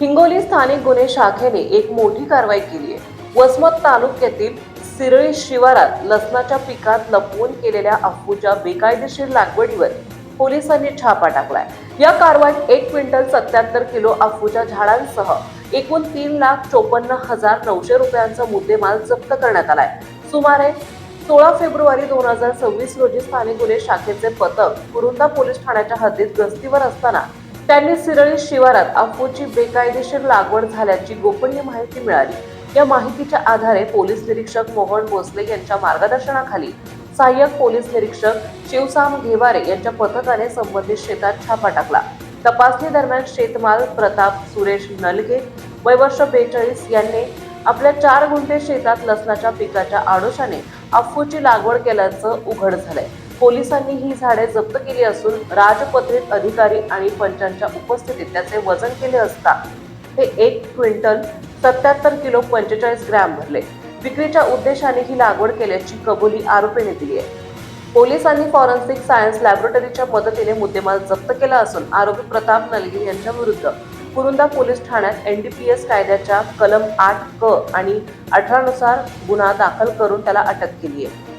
हिंगोली स्थानिक गुन्हे शाखेने एक मोठी कारवाई केली आहे. वसमत तालुक्यातील सिरळी शिवारात लसणाच्या पिकात लपवून केलेल्या अफूच्या बेकायदेशीर लागवडीवर पोलिसांनी छापा टाकलाय. या कारवाईत एक क्विंटल सत्याहत्तर किलो अफूच्या झाडांसह एकूण तीन लाख चोपन्न हजार नऊशे रुपयांचा मुद्देमाल जप्त करण्यात आलाय. सुमारे सोळा फेब्रुवारी दोन हजार सव्वीस रोजी स्थानिक गुन्हे शाखेचे पथक कुरुंदा पोलीस ठाण्याच्या हद्दीत गस्तीवर असताना त्यांनी सिरळी शिवारात अफूची बेकायदेशीर लागवड झाल्याची गोपनीय माहिती मिळाली. या माहितीच्या आधारे पोलीस निरीक्षक मोहन भोसले यांच्या मार्गदर्शनाखाली सहाय्यक पोलीस निरीक्षक शिवसाम घेवारे यांच्या पथकाने संबंधित शेतात छापा टाकला. तपासणी दरम्यान शेतमाल प्रताप सुरेश नलगे वैवर्ष बेचाळीस यांनी आपल्या चार गुंठे शेतात लसणाच्या पिकाच्या आडोशाने अफूची लागवड केल्याचं उघड झालंय. पोलिसांनी ही झाडे जप्त केली असून राजपत्रित अधिकारी आणि पंचांच्या उपस्थितीत त्याचे वजन केले असता हे एक क्विंटल सत्याहत्तर किलो पंचेचाळीस ग्रॅम भरले. विक्रीच्या उद्देशाने ही लागवड केल्याची कबुली आरोपीने दिली आहे. पोलिसांनी फॉरेन्सिक सायन्स लॅबोरेटरीच्या मदतीने मुद्देमाल जप्त केला असून आरोपी प्रताप नलगे यांच्या विरुद्ध कुरुंदा पोलीस ठाण्यात एन डी पी एस कायद्याच्या कलम आठ क आणि अठरानुसार गुन्हा दाखल करून त्याला अटक केली आहे.